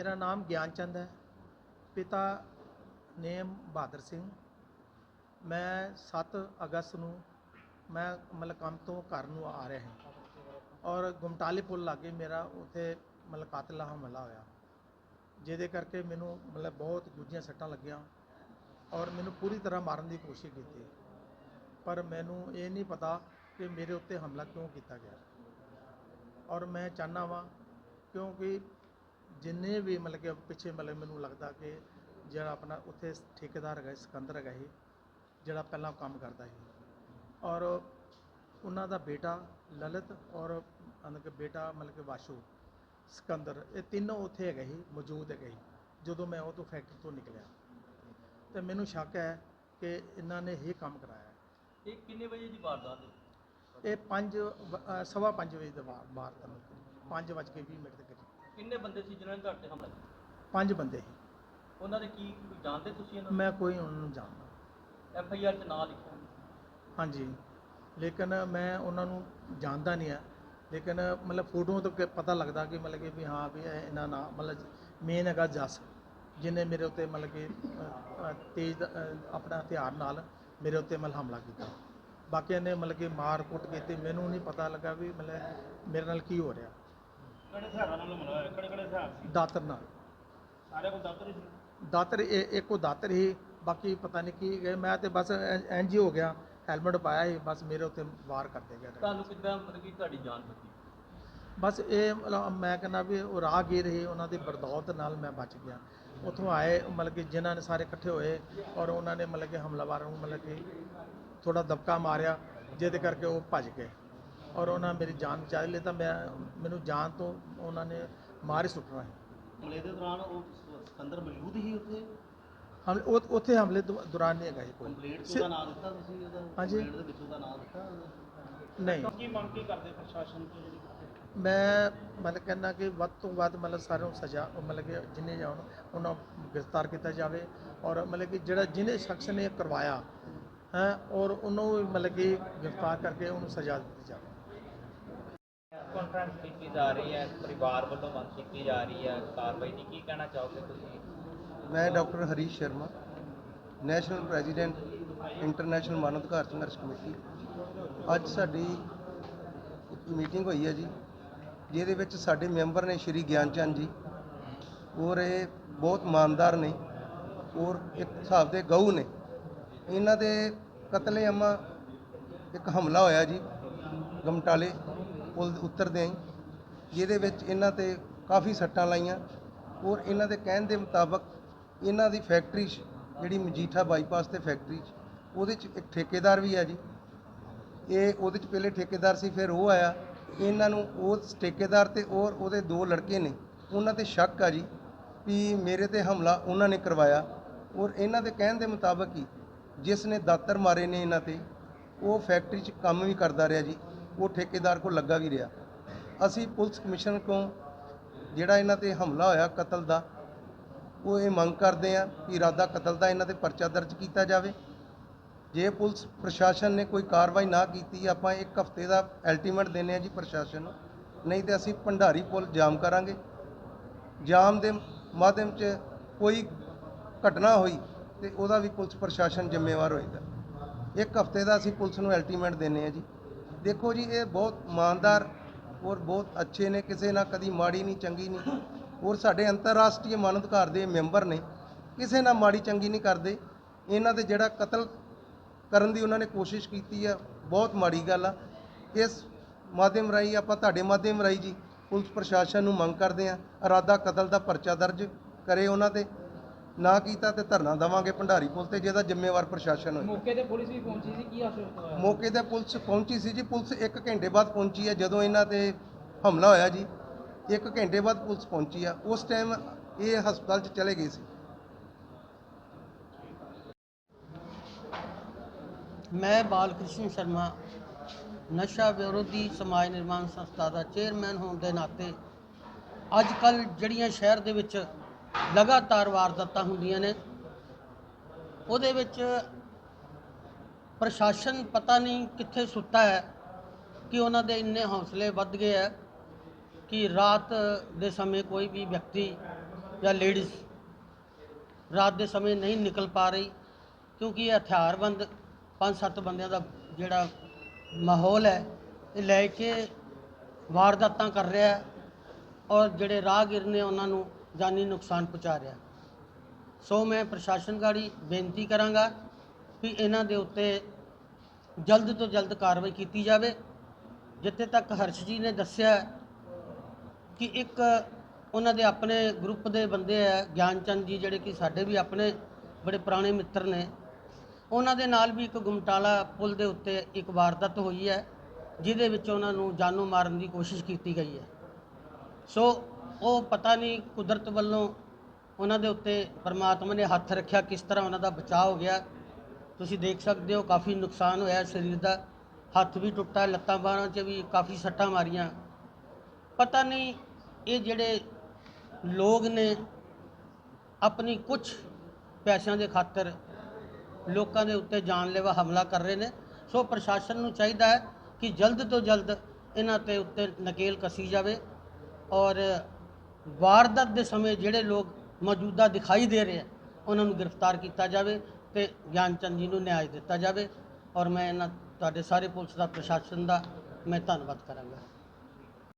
ਮੇਰਾ ਨਾਮ ਗਿਆਨ ਚੰਦ ਹੈ। ਪਿਤਾ ਨੇਮ ਬਹਾਦਰ ਸਿੰਘ। ਮੈਂ 7 ਅਗਸਤ ਨੂੰ ਮੈਂ ਮਤਲਬ ਕੰਮ ਤੋਂ ਘਰ ਨੂੰ ਆ ਰਿਹਾ ਹਾਂ ਔਰ ਗੁਮਟਾਲੇ ਪੁਲ ਲਾਗੇ ਮੇਰਾ ਉੱਥੇ ਮਤਲਬ ਕਾਤਲਾ ਹਮਲਾ ਹੋਇਆ। ਜਿਹਦੇ ਕਰਕੇ ਮੈਨੂੰ ਮਤਲਬ ਬਹੁਤ ਗੁੱਝੀਆਂ ਸੱਟਾਂ ਲੱਗੀਆਂ ਔਰ ਮੈਨੂੰ ਪੂਰੀ ਤਰ੍ਹਾਂ ਮਾਰਨ ਦੀ ਕੋਸ਼ਿਸ਼ ਕੀਤੀ। ਪਰ ਮੈਨੂੰ ਇਹ ਨਹੀਂ ਪਤਾ ਕਿ ਮੇਰੇ ਉੱਤੇ ਹਮਲਾ ਕਿਉਂ ਕੀਤਾ ਗਿਆ। ਔਰ ਮੈਂ ਚਾਹੁੰਦਾ ਵਾਂ ਕਿਉਂਕਿ ਜਿੰਨੇ ਵੀ ਮਤਲਬ ਕਿ ਪਿੱਛੇ ਮਤਲਬ ਮੈਨੂੰ ਲੱਗਦਾ ਕਿ ਜਿਹੜਾ ਆਪਣਾ ਉੱਥੇ ਠੇਕੇਦਾਰ ਹੈਗਾ ਸੀ, ਸਿਕੰਦਰ ਹੈਗਾ ਸੀ ਜਿਹੜਾ ਪਹਿਲਾਂ ਕੰਮ ਕਰਦਾ ਸੀ। ਔਰ ਉਹਨਾਂ ਦਾ ਬੇਟਾ ਲਲਿਤ ਔਰ ਮਤਲਬ ਕਿ ਬੇਟਾ ਮਤਲਬ ਕਿ ਵਾਸ਼ੂ ਸਿਕੰਦਰ ਇਹ ਤਿੰਨੋਂ ਉੱਥੇ ਹੈਗੇ ਸੀ ਮੌਜੂਦ ਹੈਗੇ ਸੀ ਜਦੋਂ ਮੈਂ ਉਹ ਤੋਂ ਫੈਕਟਰੀ ਤੋਂ ਨਿਕਲਿਆ। ਤੇ ਮੈਨੂੰ ਸ਼ੱਕ ਹੈ ਕਿ ਇਹਨਾਂ ਨੇ ਇਹ ਕੰਮ ਕਰਾਇਆ। ਹੈ। ਇਹ ਕਿੰਨੇ ਵਜੇ ਦੀ ਵਾਰਦਾਤ ਹੈ? ਇਹ 5 ਸਵਾ 5 ਵਜੇ ਦੇ ਬਾਹਰ ਦਾ 5 ਵੱਜ ਕੇ 20 ਮਿੰਟ ਦੇ ਕਰੀਬ। ਕਿੰਨੇ ਬੰਦੇ ਸੀ ਜਿਨ੍ਹਾਂ ਨੇ ਤੁਹਾਡੇ ਤੇ ਹਮਲਾ ਕੀਤਾ? ਪੰਜ ਬੰਦੇ ਸੀ। ਉਹਨਾਂ ਦੇ ਕੀ ਕੋਈ ਜਾਣਦੇ ਤੁਸੀਂ ਇਹਨਾਂ ਮੈਂ ਕੋਈ ਉਹਨਾਂ ਨੂੰ ਜਾਣਦਾ ਐਫ ਆਈ ਆਰ 'ਚ ਨਾਂ ਲਿਖਿਆ ਹਾਂਜੀ। ਲੇਕਿਨ ਮੈਂ ਉਹਨਾਂ ਨੂੰ ਜਾਣਦਾ ਨਹੀਂ ਆ। ਲੇਕਿਨ ਮਤਲਬ ਫੋਟੋਆਂ ਤੋਂ ਕਿ ਪਤਾ ਲੱਗਦਾ ਕਿ ਮਤਲਬ ਕਿ ਵੀ ਹਾਂ ਵੀ ਇਹ ਇਹਨਾਂ ਨਾਲ ਮਤਲਬ ਮੇਨ ਹੈਗਾ ਜੱਸ ਜਿਹਨੇ ਮੇਰੇ ਉੱਤੇ ਮਤਲਬ ਕਿ ਅ, ਅ, ਤੇਜ਼ ਅ, ਆਪਣਾ ਹਥਿਆਰ ਨਾਲ ਮੇਰੇ ਉੱਤੇ ਮਤਲਬ ਹਮਲਾ ਕੀਤਾ। ਬਾਕੀਆਂ ਨੇ ਮਤਲਬ ਕਿ ਮਾਰ ਕੁੱਟ ਕੀਤੀ। ਮੈਨੂੰ ਨਹੀਂ ਪਤਾ ਲੱਗਾ ਵੀ ਮਤਲਬ ਮੇਰੇ ਨਾਲ ਕੀ ਹੋ ਰਿਹਾ। ਕਿਹੜੇ ਹਥਿਆਰਾਂ ਨਾਲ ਹਮਲਾ ਹੋਇਆ? ਕਿਹੜੇ ਕਿਹੜੇ ਹਥਿਆਰ ਸੀ? ਦਾਤਰ ਨਾਲ। ਸਾਰੇ ਕੋਲ ਦਾਤਰ ਹੀ ਸੀ? ਦਾਤਰ ਇਹ ਇੱਕੋ ਦਾਤਰ ਹੀ ਬਾਕੀ ਪਤਾ ਨਹੀਂ ਕੀ ਗਏ ਮੈਂ ਤੇ ਬਸ ਐਨਜੀ ਹੋ ਗਿਆ ਹੈਲਮਟ ਪਾਇਆ ਸੀ ਬਸ ਮੇਰੇ ਉੱਤੇ ਵਾਰ ਕਰਦੇ ਗਏ ਤੁਹਾਨੂੰ ਕਿੱਦਾਂ ਮਤਲਬ ਕਿ ਤੁਹਾਡੀ ਜਾਨ ਬਚੀ? ਬਸ ਇਹ ਮਤਲਬ ਮੈਂ ਕਹਿੰਦਾ ਵੀ ਉਹ ਰਾਹਗੀਰ ਸੀ ਉਹਨਾਂ ਦੀ ਬਰਦੌਲਤ ਨਾਲ ਮੈਂ ਬਚ ਗਿਆ। ਉੱਥੋਂ ਆਏ ਮਤਲਬ ਕਿ ਜਿਨ੍ਹਾਂ ਨੇ ਸਾਰੇ ਇਕੱਠੇ ਹੋਏ ਔਰ ਉਹਨਾਂ ਨੇ ਮਤਲਬ ਕਿ ਹਮਲਾਵਰ ਨੂੰ ਮਤਲਬ ਕਿ ਥੋੜਾ ਦਬਕਾ ਮਾਰਿਆ ਜਿਹਦੇ ਕਰਕੇ ਉਹ ਭੱਜ ਗਏ। ਔਰ ਉਹਨਾਂ ਮੇਰੀ ਜਾਨ ਬਚਾ ਲਈ ਤਾਂ ਮੈਂ ਮੈਨੂੰ ਜਾਨ ਤੋਂ ਉਹਨਾਂ ਨੇ ਮਾਰ ਹੀ ਸੁੱਟਣਾ ਸੀ ਹਮਲੇ ਦੇ ਦੌਰਾਨ ਉਹ ਸਿਕੰਦਰ ਮੌਜੂਦ ਹੀ ਉੱਥੇ? ਹਮਲੇ ਉਹ- ਉੱਥੇ ਹਮਲੇ ਦੌ- ਦੌਰਾਨ ਨਹੀਂ ਹੈਗਾ ਕੋਈ। ਕੰਪਲੀਟ ਸਿ- ਉਹਦਾ ਨਾਮ ਦਿੱਤਾ ਤੁਸੀਂ ਉਹਦਾ? ਹਾਂਜੀ। ਦੇ ਵਿੱਚ ਉਹਦਾ ਨਾਮ ਦਿੱਤਾ? ਨਹੀਂ। ਕੀ ਮੰਗ ਕੀ ਕਰਦੇ ਪ੍ਰਸ਼ਾਸਨ ਤੋਂ ਜਿਹੜੀ ਮੈਂ ਮਤਲਬ ਕਹਿੰਦਾ ਕਿ ਵੱਧ ਤੋਂ ਵੱਧ ਮਤਲਬ ਸਾਰਿਆਂ ਨੂੰ ਸਜ਼ਾ ਮਤਲਬ ਕਿ ਜਿੰਨੇ ਜਾਣ ਉਹਨਾਂ ਨੂੰ ਗ੍ਰਿਫਤਾਰ ਕੀਤਾ ਜਾਵੇ ਔਰ ਮਤਲਬ ਕਿ ਜਿਹੜਾ ਜਿਹਨੇ ਸ਼ਖਸ ਨੇ ਕਰਵਾਇਆ ਹੈ ਔਰ ਉਹਨੂੰ ਵੀ ਮਤਲਬ ਕਿ ਗ੍ਰਿਫਤਾਰ ਕਰਕੇ ਉਹਨੂੰ ਸਜ਼ਾ ਦਿੱਤੀ ਜਾਵੇ। ਕਾਨਫਰੰਸ ਕੀਤੀ ਜਾ ਰਹੀ ਹੈ, ਪਰਿਵਾਰ ਵੱਲੋਂ ਮੰਗ ਕੀਤੀ ਜਾ ਰਹੀ ਹੈ, ਕਾਰਵਾਈ ਦੀ ਕੀ ਕਹਿਣਾ ਚਾਹੋਗੇ ਤੁਸੀਂ? ਮੈਂ doctor Harish Sharma, national president, international ਮਾਨਵ ਅਧਿਕਾਰ ਸੰਘਰਸ਼ ਕਮੇਟੀ। ਅੱਜ ਸਾਡੀ ਇੱਕ ਮੀਟਿੰਗ ਹੋਈ ਹੈ ਜੀ, ਜਿਹਦੇ ਵਿੱਚ ਸਾਡੇ ਮੈਂਬਰ ਨੇ ਸ਼੍ਰੀ ਗਿਆਨ ਚੰਦ ਜੀ, ਔਰ ਇਹ ਬਹੁਤ ਇਮਾਨਦਾਰ ਨੇ, ਔਰ ਇੱਕ ਹਿਸਾਬ ਦੇ ਗਊ ਨੇ। ਇਹਨਾਂ ਦੇ ਕਤਲੇਆਮਾ ਇੱਕ ਹਮਲਾ ਹੋਇਆ ਜੀ, ਗਮਟਾਲੇ ਪੁਲ ਦੇ ਆਂ ਜਿਹਦੇ ਵਿੱਚ ਇਹਨਾਂ ਤੇ ਕਾਫੀ ਸੱਟਾਂ ਲਾਈਆਂ ਔਰ ਇਹਨਾਂ ਦੇ ਕਹਿਣ ਦੇ ਮੁਤਾਬਕ ਇਹਨਾਂ ਦੀ ਫੈਕਟਰੀ 'ਚ ਜਿਹੜੀ ਮਜੀਠਾ ਬਾਈਪਾਸ ਤੇ ਫੈਕਟਰੀ 'ਚ, ਉਹਦੇ 'ਚ ਇੱਕ ਠੇਕੇਦਾਰ ਵੀ ਹੈ ਜੀ। ਇਹ ਉਹਦੇ 'ਚ ਪਹਿਲੇ ਠੇਕੇਦਾਰ ਸੀ, ਫਿਰ ਉਹ ਆਇਆ। ਇਹਨਾਂ ਨੂੰ ਉਸ ਠੇਕੇਦਾਰ ਤੇ ਔਰ ਉਹਦੇ ਦੋ ਲੜਕੇ ਨੇ, ਉਹਨਾਂ ਤੇ ਸ਼ੱਕ ਆ ਜੀ ਵੀ ਮੇਰੇ ਤੇ ਹਮਲਾ ਉਹਨਾਂ ਨੇ ਕਰਵਾਇਆ। ਔਰ ਇਹਨਾਂ ਦੇ ਕਹਿਣ ਦੇ ਮੁਤਾਬਕ ਹੀ ਜਿਸ ਨੇ ਦਾਤਰ ਮਾਰੇ ਨੇ ਇਹਨਾਂ ਤੇ, ਉਹ ਫੈਕਟਰੀ 'ਚ ਕੰਮ ਵੀ ਕਰਦਾ ਰਿਹਾ ਜੀ। ਉਹ ਠੇਕੇਦਾਰ ਕੋਲ ਲੱਗਾ ਵੀ ਰਿਹਾ। ਅਸੀਂ ਪੁਲਿਸ ਕਮਿਸ਼ਨਰ ਕੋਲ ਜਿਹੜਾ ਇਹਨਾਂ ਤੇ ਹਮਲਾ ਹੋਇਆ ਕਤਲ ਦਾ, ਉਹ ਇਹ ਮੰਗ ਕਰਦੇ ਆ ਕਿ ਇਰਾਦਾ ਕਤਲ ਦਾ ਇਹਨਾਂ ਤੇ ਪਰਚਾ ਦਰਜ ਕੀਤਾ ਜਾਵੇ। ਜੇ ਪੁਲਿਸ ਪ੍ਰਸ਼ਾਸਨ ਨੇ ਕੋਈ ਕਾਰਵਾਈ ਨਾ ਕੀਤੀ, ਆਪਾਂ ਇੱਕ ਹਫ਼ਤੇ ਦਾ ਅਲਟੀਮੇਟ ਦਿੰਦੇ ਆ ਜੀ ਪ੍ਰਸ਼ਾਸਨ ਨੂੰ। ਨਹੀਂ ਤੇ ਅਸੀਂ ਭੰਡਾਰੀ ਪੁਲ ਜਾਮ ਕਰਾਂਗੇ। ਜਾਮ ਦੇ ਮਾਧਿਅਮ 'ਚ ਕੋਈ ਘਟਨਾ ਹੋਈ ਤੇ ਉਹਦਾ ਵੀ ਪੁਲਿਸ ਪ੍ਰਸ਼ਾਸਨ ਜ਼ਿੰਮੇਵਾਰ ਹੋਏਗਾ। ਇੱਕ ਹਫ਼ਤੇ ਦਾ ਅਸੀਂ ਪੁਲਿਸ ਨੂੰ ਅਲਟੀਮੇਟ ਦਿੰਦੇ ਆ ਜੀ। ਦੇਖੋ ਜੀ, ਇਹ ਬਹੁਤ ਇਮਾਨਦਾਰ ਔਰ ਬਹੁਤ ਅੱਛੇ ਨੇ, ਕਿਸੇ ਨਾਲ ਕਦੀ ਮਾੜੀ ਨਹੀਂ, ਚੰਗੀ ਨਹੀਂ। ਔਰ ਸਾਡੇ ਅੰਤਰਰਾਸ਼ਟਰੀ ਮਾਨਵ ਅਧਿਕਾਰ ਦੇ ਮੈਂਬਰ ਨੇ, ਕਿਸੇ ਨਾਲ ਮਾੜੀ, ਚੰਗੀ ਨਹੀਂ ਕਰਦੇ। ਇਹਨਾਂ ਦੇ ਜਿਹੜਾ ਕਤਲ ਕਰਨ ਦੀ ਉਹਨਾਂ ਨੇ ਕੋਸ਼ਿਸ਼ ਕੀਤੀ ਆ, ਬਹੁਤ ਮਾੜੀ ਗੱਲ ਆ। ਇਸ ਮਾਧਿਅਮ ਰਾਹੀਂ ਆਪਾਂ ਤੁਹਾਡੇ ਮਾਧਿਅਮ ਰਾਹੀਂ ਜੀ, ਪੁਲਿਸ ਪ੍ਰਸ਼ਾਸਨ ਨੂੰ ਮੰਗ ਕਰਦੇ ਆ ਇਰਾਦਾ ਕਤਲ ਦਾ ਪਰਚਾ ਦਰਜ ਕਰੇ ਉਹਨਾਂ ਤੇ। ਨਾ ਕੀਤਾ ਤੇ ਧਰਨਾ ਦੇਵਾਂਗੇ ਭੰਡਾਰੀ ਪੁਲ ਤੇ ਜਿਹਦਾ ਜ਼ਿੰਮੇਵਾਰ ਪ੍ਰਸ਼ਾਸਨ ਹੋਏ ਮੌਕੇ ਤੇ ਪੁਲਿਸ ਵੀ ਪਹੁੰਚੀ ਸੀ ਕੀ ਆਸ਼ਵਾਸਨ ਹੋਇਆ? ਮੌਕੇ ਤੇ ਪੁਲਿਸ ਪਹੁੰਚੀ ਸੀ ਜੀ ਪੁਲਿਸ 1 ਘੰਟੇ ਬਾਅਦ ਪਹੁੰਚੀ ਹੈ ਜਦੋਂ ਇਹਨਾਂ ਤੇ ਹਮਲਾ ਹੋਇਆ ਜੀ। 1 ਘੰਟੇ ਬਾਅਦ ਪੁਲਿਸ ਪਹੁੰਚੀ ਆ ਉਸ ਟਾਈਮ ਇਹ ਹਸਪਤਾਲ 'ਚ ਚਲੇ ਗਏ ਸੀ। ਮੈਂ ਬਾਲਕ੍ਰਿਸ਼ਨ ਸ਼ਰਮਾ ਨਸ਼ਾ ਵਿਰੋਧੀ ਸਮਾਜ ਨਿਰਮਾਣ ਸੰਸਥਾ ਦਾ ਚੇਅਰਮੈਨ ਹੋਣ ਦੇ ਨਾਤੇ ਅੱਜ ਕੱਲ ਜਿਹੜੀਆਂ ਸ਼ਹਿਰ ਦੇ ਵਿੱਚ ਲਗਾਤਾਰ ਵਾਰਦਾਤਾਂ ਹੁੰਦੀਆਂ ਨੇ। ਉਹਦੇ ਵਿੱਚ ਪ੍ਰਸ਼ਾਸਨ ਪਤਾ ਨਹੀਂ ਕਿੱਥੇ ਸੁੱਤਾ ਹੈ ਕਿ ਉਹਨਾਂ ਦੇ ਇੰਨੇ ਹੌਸਲੇ ਵੱਧ ਗਏ ਹੈ ਕਿ ਰਾਤ ਦੇ ਸਮੇਂ ਕੋਈ ਵੀ ਵਿਅਕਤੀ ਜਾਂ ਲੇਡੀਜ਼ ਰਾਤ ਦੇ ਸਮੇਂ ਨਹੀਂ ਨਿਕਲ ਪਾ ਰਹੀ ਕਿਉਂਕਿ ਇਹ ਹਥਿਆਰਬੰਦ ਪੰਜ ਸੱਤ ਬੰਦਿਆਂ ਦਾ ਜਿਹੜਾ ਮਾਹੌਲ ਹੈ, ਇਹ ਲੈ ਕੇ ਵਾਰਦਾਤਾਂ ਕਰ ਰਿਹਾ ਔਰ ਜਿਹੜੇ ਰਾਹਗੀਰ ਨੇ ਉਹਨਾਂ ਨੂੰ ਜਾਨੀ ਨੁਕਸਾਨ ਪਹੁੰਚਾ ਰਿਹਾ। ਸੋ ਮੈਂ ਪ੍ਰਸ਼ਾਸਨ ਗਾੜੀ ਬੇਨਤੀ ਕਰਾਂਗਾ ਕਿ ਇਹਨਾਂ ਦੇ ਉੱਤੇ ਜਲਦ ਤੋਂ ਜਲਦ ਕਾਰਵਾਈ ਕੀਤੀ ਜਾਵੇ। ਜਿੱਥੇ ਤੱਕ ਹਰਸ਼ ਜੀ ਨੇ ਦੱਸਿਆ ਕਿ ਇੱਕ ਉਹਨਾਂ ਦੇ ਆਪਣੇ ਗਰੁੱਪ ਦੇ ਬੰਦੇ ਆ ਗਿਆਨ ਚੰਦ ਜੀ, ਜਿਹੜੇ ਕਿ ਸਾਡੇ ਵੀ ਆਪਣੇ ਬੜੇ ਪੁਰਾਣੇ ਮਿੱਤਰ ਨੇ। ਉਹਨਾਂ ਦੇ ਨਾਲ ਵੀ ਇੱਕ ਗੁਮਟਾਲਾ ਪੁਲ ਦੇ ਉੱਤੇ ਇੱਕ ਵਾਰਦਾਤ ਹੋਈ ਹੈ, ਜਿਹਦੇ ਵਿੱਚ ਉਹਨਾਂ ਨੂੰ ਜਾਨੋਂ ਮਾਰਨ ਦੀ ਕੋਸ਼ਿਸ਼ ਕੀਤੀ ਗਈ ਹੈ। ਸੋ ਉਹ ਪਤਾ ਨਹੀਂ ਕੁਦਰਤ ਵੱਲੋਂ ਉਹਨਾਂ ਦੇ ਉੱਤੇ ਪਰਮਾਤਮਾ ਨੇ ਹੱਥ ਰੱਖਿਆ ਕਿਸ ਤਰ੍ਹਾਂ ਉਹਨਾਂ ਦਾ ਬਚਾਅ ਹੋ ਗਿਆ। ਤੁਸੀਂ ਦੇਖ ਸਕਦੇ ਹੋ ਕਾਫੀ ਨੁਕਸਾਨ ਹੋਇਆ ਸਰੀਰ ਦਾ। ਹੱਥ ਵੀ ਟੁੱਟਾ, ਲੱਤਾਂ ਬਾਹਾਂ 'ਚ ਵੀ ਕਾਫੀ ਸੱਟਾਂ ਮਾਰੀਆਂ। ਪਤਾ ਨਹੀਂ ਇਹ ਜਿਹੜੇ ਲੋਕ ਨੇ ਆਪਣੀ ਕੁਝ ਪੈਸਿਆਂ ਦੇ ਖਾਤਰ ਲੋਕਾਂ ਦੇ ਉੱਤੇ ਜਾਨਲੇਵਾ ਹਮਲਾ ਕਰ ਰਹੇ ਨੇ। ਸੋ ਪ੍ਰਸ਼ਾਸਨ ਨੂੰ ਚਾਹੀਦਾ ਹੈ ਕਿ ਜਲਦ ਤੋਂ ਜਲਦ ਇਹਨਾਂ ਤੇ ਉੱਤੇ ਨਕੇਲ ਕਸੀ ਜਾਵੇ ਔਰ ਵਾਰਦਾਤ ਦੇ ਸਮੇਂ ਜਿਹੜੇ ਲੋਕ ਮੌਜੂਦਾ ਦਿਖਾਈ ਦੇ ਰਹੇ ਆ, ਉਹਨਾਂ ਨੂੰ ਗ੍ਰਿਫਤਾਰ ਕੀਤਾ ਜਾਵੇ ਤੇ ਗਿਆਨ ਚੰਦ ਜੀ ਨੂੰ ਨਿਆਂ ਦਿੱਤਾ ਜਾਵੇ। ਔਰ ਮੈਂ ਇਹਨਾਂ, ਤੁਹਾਡੇ ਸਾਰੇ ਪੁਲਿਸ ਦਾ, ਪ੍ਰਸ਼ਾਸਨ ਦਾ ਮੈਂ ਧੰਨਵਾਦ ਕਰਾਂਗਾ।